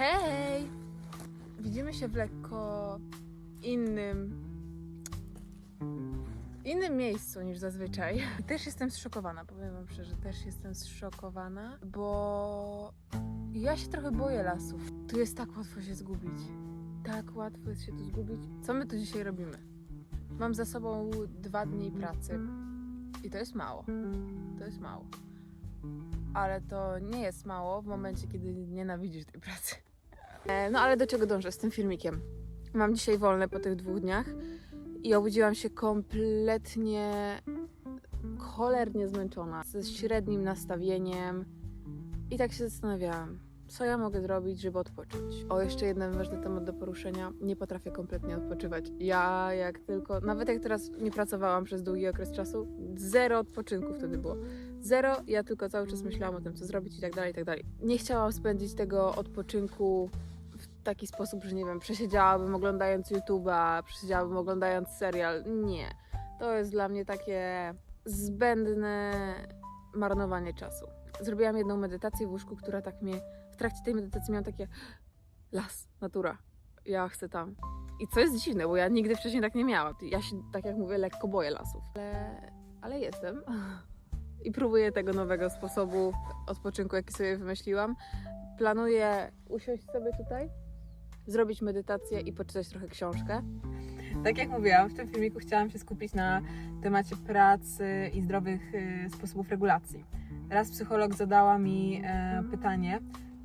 Hej! Widzimy się w lekko innym innym miejscu niż zazwyczaj. I też jestem zszokowana, powiem wam szczerze, też jestem zszokowana, bo ja się trochę boję lasów. Tu jest tak łatwo się zgubić. Tak łatwo jest się tu zgubić. Co my tu dzisiaj robimy? Mam za sobą dwa dni pracy i to jest mało. To jest mało. Ale to nie jest mało w momencie, kiedy nienawidzisz tej pracy. E, No ale do czego dążę z tym filmikiem? Mam dzisiaj wolne po tych dwóch dniach i obudziłam się kompletnie cholernie zmęczona, ze średnim nastawieniem i tak się zastanawiałam, co ja mogę zrobić, żeby odpocząć. O, jeszcze jeden ważny temat do poruszenia. Nie potrafię kompletnie odpoczywać. Ja jak tylko, nawet jak teraz nie pracowałam przez długi okres czasu, zero odpoczynku wtedy było. Zero, ja tylko cały czas myślałam o tym, co zrobić i tak dalej, i tak dalej. Nie chciałam spędzić tego odpoczynku taki sposób, że nie wiem, przesiedziałabym oglądając YouTube'a, przesiedziałabym oglądając serial. Nie. To jest dla mnie takie zbędne marnowanie czasu. Zrobiłam jedną medytację w łóżku, która tak mnie, w trakcie tej medytacji miałam takie las, natura, ja chcę tam. I co jest dziwne, bo ja nigdy wcześniej tak nie miałam. Ja się, tak jak mówię, lekko boję lasów. Ale, ale jestem. I próbuję tego nowego sposobu odpoczynku, jaki sobie wymyśliłam. Planuję usiąść sobie tutaj, zrobić medytację i poczytać trochę książkę. Tak jak mówiłam, w tym filmiku chciałam się skupić na temacie pracy i zdrowych y, sposobów regulacji. Raz psycholog zadała mi e, pytanie,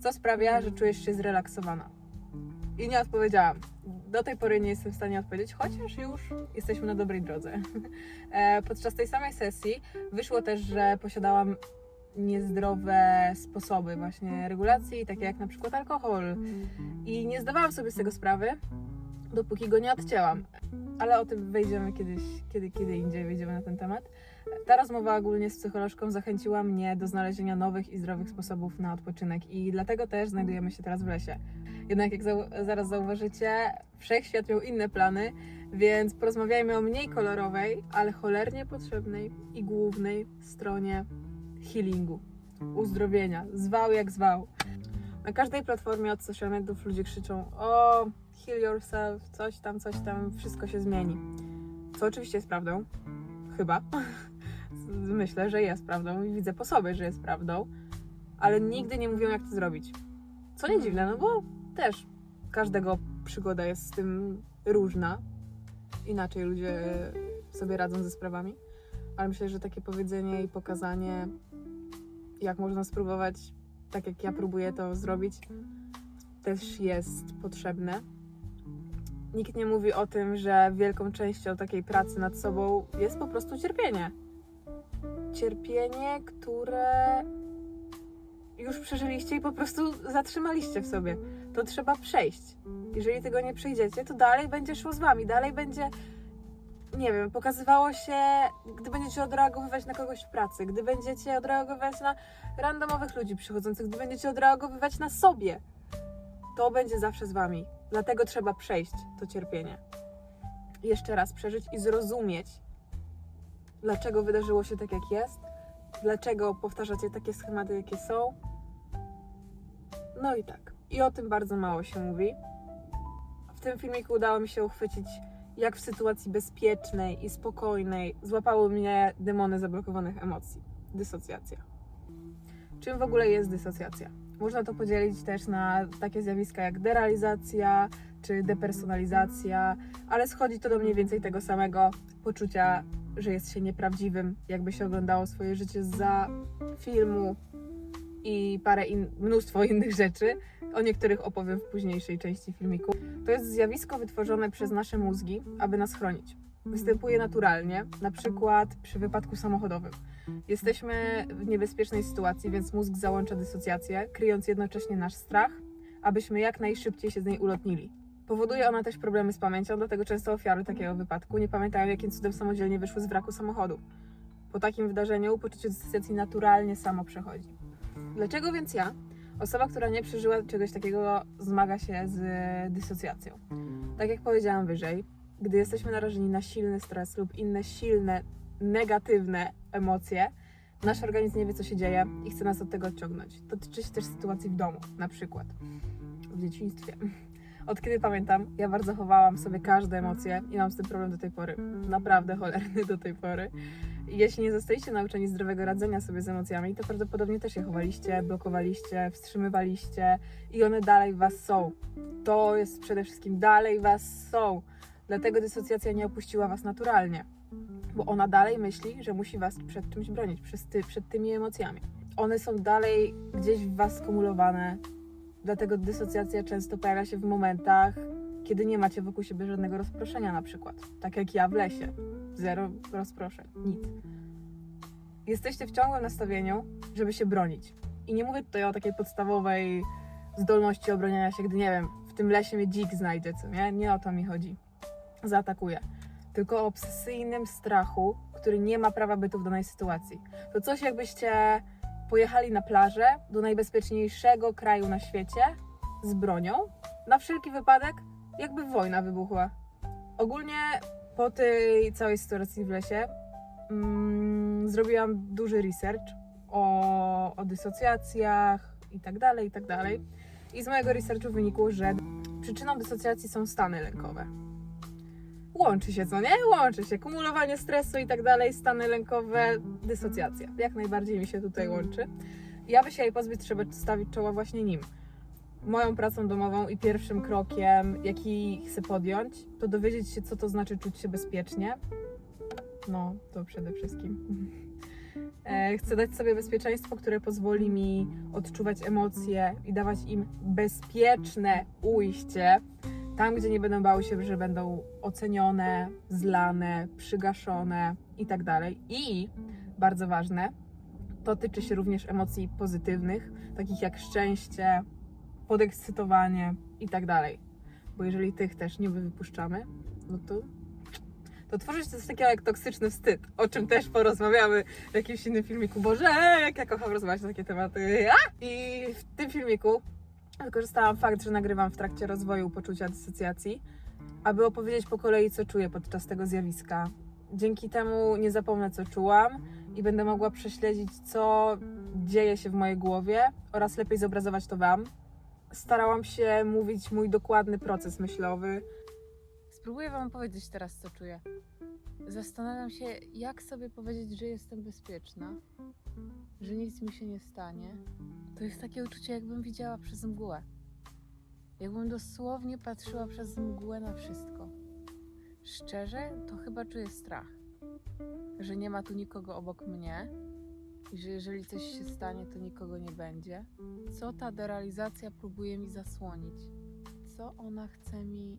co sprawia, że czujesz się zrelaksowana? I nie odpowiedziałam. Do tej pory nie jestem w stanie odpowiedzieć, chociaż już jesteśmy na dobrej drodze. E, podczas tej samej sesji wyszło też, że posiadałam niezdrowe sposoby właśnie regulacji, takie jak na przykład alkohol. I nie zdawałam sobie z tego sprawy, dopóki go nie odcięłam. Ale o tym wejdziemy kiedyś, kiedy, kiedy indziej wejdziemy na ten temat. Ta rozmowa ogólnie z psycholożką zachęciła mnie do znalezienia nowych i zdrowych sposobów na odpoczynek i dlatego też znajdujemy się teraz w lesie. Jednak jak zau- zaraz zauważycie, wszechświat miał inne plany, więc porozmawiajmy o mniej kolorowej, ale cholernie potrzebnej i głównej stronie healingu, uzdrowienia, zwał jak zwał. Na każdej platformie od social mediów ludzie krzyczą o heal yourself, coś tam, coś tam, wszystko się zmieni. Co oczywiście jest prawdą. Chyba. Myślę, że jest prawdą i widzę po sobie, że jest prawdą, ale nigdy nie mówią, jak to zrobić. Co nie dziwne, no bo też każdego przygoda jest z tym różna. Inaczej ludzie sobie radzą ze sprawami, ale myślę, że takie powiedzenie i pokazanie, jak można spróbować, tak jak ja próbuję to zrobić, też jest potrzebne. Nikt nie mówi o tym, że wielką częścią takiej pracy nad sobą jest po prostu cierpienie. Cierpienie, które już przeżyliście i po prostu zatrzymaliście w sobie. To trzeba przejść. Jeżeli tego nie przejdziecie, to dalej będzie szło z wami, dalej będzie, nie wiem, pokazywało się, gdy będziecie odreagowywać na kogoś w pracy, gdy będziecie odreagowywać na randomowych ludzi przychodzących, gdy będziecie odreagowywać na sobie to będzie zawsze z wami. Dlatego trzeba przejść to cierpienie. Jeszcze raz przeżyć i zrozumieć, dlaczego wydarzyło się tak, jak jest, dlaczego powtarzacie takie schematy, jakie są. No i tak. I o tym bardzo mało się mówi. W tym filmiku udało mi się uchwycić, jak w sytuacji bezpiecznej i spokojnej złapały mnie demony zablokowanych emocji. Dysocjacja. Czym w ogóle jest dysocjacja? Można to podzielić też na takie zjawiska jak derealizacja czy depersonalizacja, ale schodzi to do mniej więcej tego samego poczucia, że jest się nieprawdziwym, jakby się oglądało swoje życie za filmu i parę in, mnóstwo innych rzeczy. O niektórych opowiem w późniejszej części filmiku. To jest zjawisko wytworzone przez nasze mózgi, aby nas chronić. Występuje naturalnie, na przykład przy wypadku samochodowym. Jesteśmy w niebezpiecznej sytuacji, więc mózg załącza dysocjację, kryjąc jednocześnie nasz strach, abyśmy jak najszybciej się z niej ulotnili. Powoduje ona też problemy z pamięcią, dlatego często ofiary takiego wypadku nie pamiętają, jakim cudem samodzielnie wyszły z wraku samochodu. Po takim wydarzeniu poczucie dysocjacji naturalnie samo przechodzi. Dlaczego więc ja, osoba, która nie przeżyła czegoś takiego, zmaga się z dysocjacją? Tak jak powiedziałam wyżej, gdy jesteśmy narażeni na silny stres lub inne silne, negatywne emocje, nasz organizm nie wie, co się dzieje i chce nas od tego odciągnąć. To tyczy się też sytuacji w domu, na przykład. w dzieciństwie. Od kiedy pamiętam, ja bardzo chowałam sobie każde emocje i mam z tym problem do tej pory. Naprawdę cholerny do tej pory. Jeśli nie zostaliście nauczeni zdrowego radzenia sobie z emocjami, to prawdopodobnie też je chowaliście, blokowaliście, wstrzymywaliście i one dalej w was są. To jest przede wszystkim dalej was są. Dlatego dysocjacja nie opuściła was naturalnie, bo ona dalej myśli, że musi was przed czymś bronić, przed tymi emocjami. One są dalej gdzieś w was skumulowane, dlatego dysocjacja często pojawia się w momentach, kiedy nie macie wokół siebie żadnego rozproszenia, na przykład. Tak jak ja w lesie. Zero rozproszeń, nic. Jesteście w ciągłym nastawieniu, żeby się bronić. I nie mówię tutaj o takiej podstawowej zdolności obroniania się, gdy nie wiem, w tym lesie mnie dzik znajdzie, co nie? Nie o to mi chodzi. Zaatakuje. Tylko o obsesyjnym strachu, który nie ma prawa bytu w danej sytuacji. To coś jakbyście pojechali na plażę do najbezpieczniejszego kraju na świecie z bronią, na wszelki wypadek, jakby wojna wybuchła. Ogólnie po tej całej sytuacji w lesie mm, zrobiłam duży research o, o dysocjacjach i tak dalej, i tak dalej. I z mojego researchu wynikło, że przyczyną dysocjacji są stany lękowe. Łączy się, co nie? Łączy się. Kumulowanie stresu i tak dalej, stany lękowe, dysocjacja. Jak najbardziej mi się tutaj łączy. I aby się jej pozbyć, trzeba stawić czoła właśnie nim. Moją pracą domową i pierwszym krokiem, jaki chcę podjąć, to dowiedzieć się, co to znaczy czuć się bezpiecznie. No, to przede wszystkim. E, Chcę dać sobie bezpieczeństwo, które pozwoli mi odczuwać emocje i dawać im bezpieczne ujście tam, gdzie nie będą bały się, że będą ocenione, zlane, przygaszone i tak dalej. I bardzo ważne, to tyczy się również emocji pozytywnych, takich jak szczęście, podekscytowanie i tak dalej. Bo jeżeli tych też nie wypuszczamy, no to, to tworzy się coś takiego jak toksyczny wstyd, o czym też porozmawiamy w jakimś innym filmiku. Boże, jak ja kocham rozmawiać na takie tematy. A! I w tym filmiku wykorzystałam fakt, że nagrywam w trakcie rozwoju poczucia dysocjacji, aby opowiedzieć po kolei, co czuję podczas tego zjawiska. Dzięki temu nie zapomnę, co czułam i będę mogła prześledzić, co dzieje się w mojej głowie oraz lepiej zobrazować to Wam. Starałam się mówić mój dokładny proces myślowy. Spróbuję Wam powiedzieć teraz, co czuję. Zastanawiam się, jak sobie powiedzieć, że jestem bezpieczna, że nic mi się nie stanie. To jest takie uczucie, jakbym widziała przez mgłę. Jakbym dosłownie patrzyła przez mgłę na wszystko. Szczerze, to chyba czuję strach, że nie ma tu nikogo obok mnie i że jeżeli coś się stanie, to nikogo nie będzie. Co ta derealizacja próbuje mi zasłonić? Co ona chce mi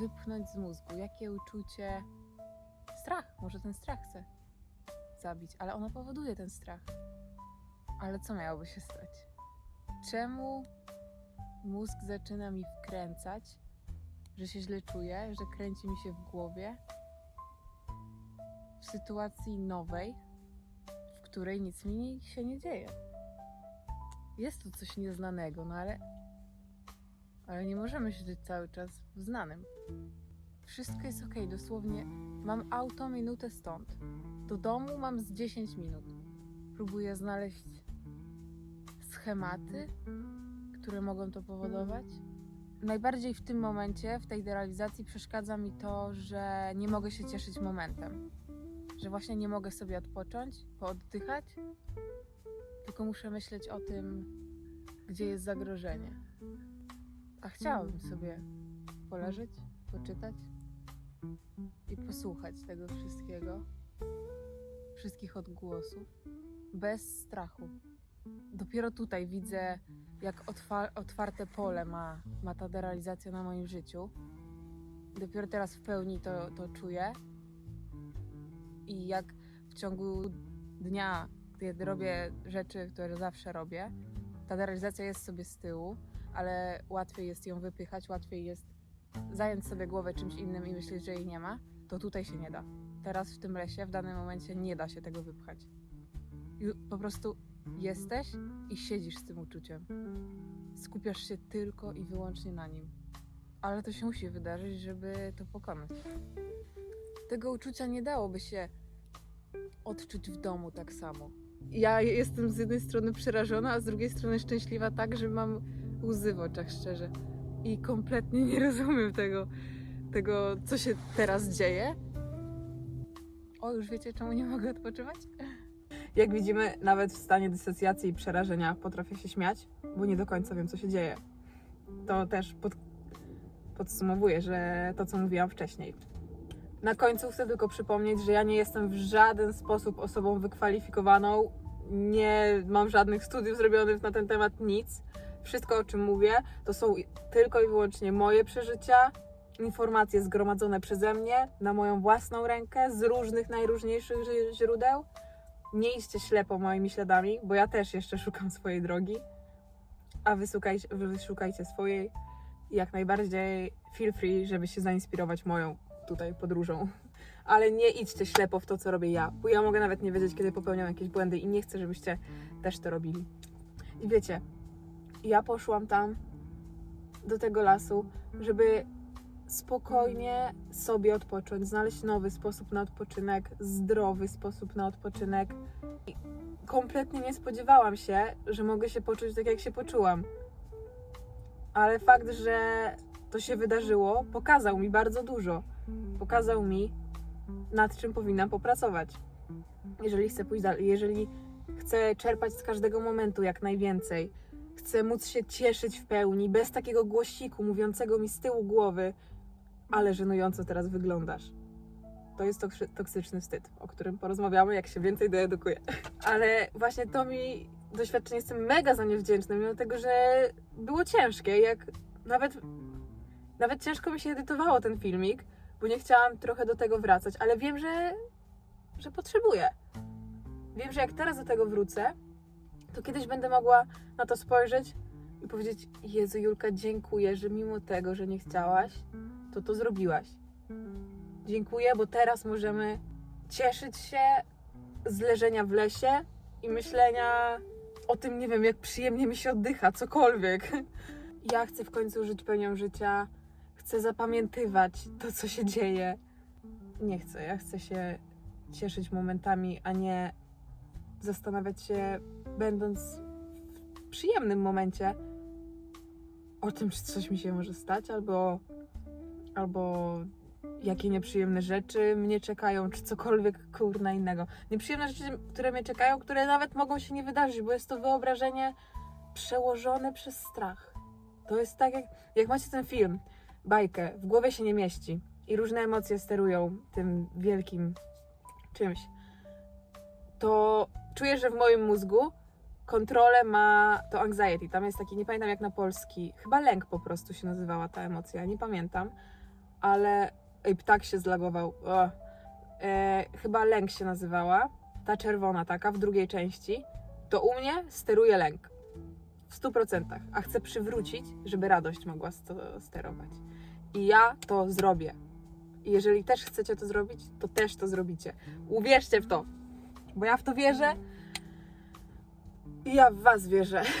wypchnąć z mózgu? Jakie uczucie? Strach, może ten strach chce zabić, ale ona powoduje ten strach. Ale co miałoby się stać? Czemu mózg zaczyna mi wkręcać, że się źle czuję, że kręci mi się w głowie w sytuacji nowej, której nic mi się nie dzieje? Jest tu coś nieznanego, no ale ale nie możemy siedzieć cały czas w znanym. Wszystko jest ok, dosłownie mam auto minutę stąd. Do domu mam z 10 minut. Próbuję znaleźć schematy, które mogą to powodować. Najbardziej w tym momencie, w tej derealizacji, przeszkadza mi to, że nie mogę się cieszyć momentem. Że właśnie nie mogę sobie odpocząć, pooddychać, tylko muszę myśleć o tym, gdzie jest zagrożenie. A chciałabym sobie poleżeć, poczytać i posłuchać tego wszystkiego, wszystkich odgłosów, bez strachu. Dopiero tutaj widzę, jak otwa- otwarte pole ma, ma ta derealizacja na moim życiu. Dopiero teraz w pełni to, to czuję. I jak w ciągu dnia, kiedy robię rzeczy, które zawsze robię, ta derealizacja jest sobie z tyłu, ale łatwiej jest ją wypychać, łatwiej jest zająć sobie głowę czymś innym i myśleć, że jej nie ma, to tutaj się nie da. Teraz w tym lesie, w danym momencie nie da się tego wypchać. Po prostu jesteś i siedzisz z tym uczuciem. Skupiasz się tylko i wyłącznie na nim. Ale to się musi wydarzyć, żeby to pokonać. Tego uczucia nie dałoby się odczuć w domu tak samo. Ja jestem z jednej strony przerażona, a z drugiej strony szczęśliwa tak, że mam łzy w oczach, szczerze. I kompletnie nie rozumiem tego, tego, co się teraz dzieje. O, już wiecie, czemu nie mogę odpoczywać? Jak widzimy, nawet w stanie dysocjacji i przerażenia potrafię się śmiać, bo nie do końca wiem, co się dzieje. To też pod, podsumowuje, że to, co mówiłam wcześniej. Na końcu chcę tylko przypomnieć, że ja nie jestem w żaden sposób osobą wykwalifikowaną, nie mam żadnych studiów zrobionych na ten temat, nic. Wszystko, o czym mówię, to są tylko i wyłącznie moje przeżycia, informacje zgromadzone przeze mnie na moją własną rękę z różnych, najróżniejszych źródeł. Nie idźcie ślepo moimi śladami, bo ja też jeszcze szukam swojej drogi, a wy, szukajcie, wy szukajcie swojej. Jak najbardziej feel free, żeby się zainspirować moją tutaj podróżą. Ale nie idźcie ślepo w to, co robię ja, bo ja mogę nawet nie wiedzieć, kiedy popełniam jakieś błędy i nie chcę, żebyście też to robili. I wiecie, ja poszłam tam do tego lasu, żeby spokojnie sobie odpocząć, znaleźć nowy sposób na odpoczynek, zdrowy sposób na odpoczynek. I kompletnie nie spodziewałam się, że mogę się poczuć tak, jak się poczułam. Ale fakt, że to się wydarzyło, pokazał mi bardzo dużo. Pokazał mi, nad czym powinnam popracować. Jeżeli chcę pójść dalej, jeżeli chcę czerpać z każdego momentu jak najwięcej, chcę móc się cieszyć w pełni, bez takiego głosiku mówiącego mi z tyłu głowy, ale żenująco teraz wyglądasz. To jest toksy- toksyczny wstyd, o którym porozmawiamy, jak się więcej doedukuję. Ale właśnie to mi doświadczenie jestem mega za nie wdzięczna, mimo tego, że było ciężkie, jak nawet, nawet ciężko mi się edytowało ten filmik, bo nie chciałam trochę do tego wracać, ale wiem, że, że potrzebuję. Wiem, że jak teraz do tego wrócę, to kiedyś będę mogła na to spojrzeć i powiedzieć: Jezu, Julka, dziękuję, że mimo tego, że nie chciałaś, to to zrobiłaś. Dziękuję, bo teraz możemy cieszyć się z leżenia w lesie i myślenia o tym, nie wiem, jak przyjemnie mi się oddycha, cokolwiek. Ja chcę w końcu żyć pełnią życia, chcę zapamiętywać to, co się dzieje. Nie chcę, ja chcę się cieszyć momentami, a nie zastanawiać się, będąc w przyjemnym momencie, o tym, czy coś mi się może stać, albo, albo jakie nieprzyjemne rzeczy mnie czekają, czy cokolwiek kurna innego. Nieprzyjemne rzeczy, które mnie czekają, które nawet mogą się nie wydarzyć, bo jest to wyobrażenie przełożone przez strach. To jest tak, jak, jak macie ten film, bajkę, w głowie się nie mieści i różne emocje sterują tym wielkim czymś, to czuję, że w moim mózgu kontrolę ma to anxiety. Tam jest taki, nie pamiętam jak na polski, chyba lęk po prostu się nazywała ta emocja, nie pamiętam, ale ej, ptak się zlagował. E, chyba lęk się nazywała, ta czerwona taka w drugiej części. To u mnie steruje lęk. W 100%, a chcę przywrócić, żeby radość mogła sterować. I ja to zrobię. I jeżeli też chcecie to zrobić, to też to zrobicie. Uwierzcie w to, bo ja w to wierzę i ja w Was wierzę.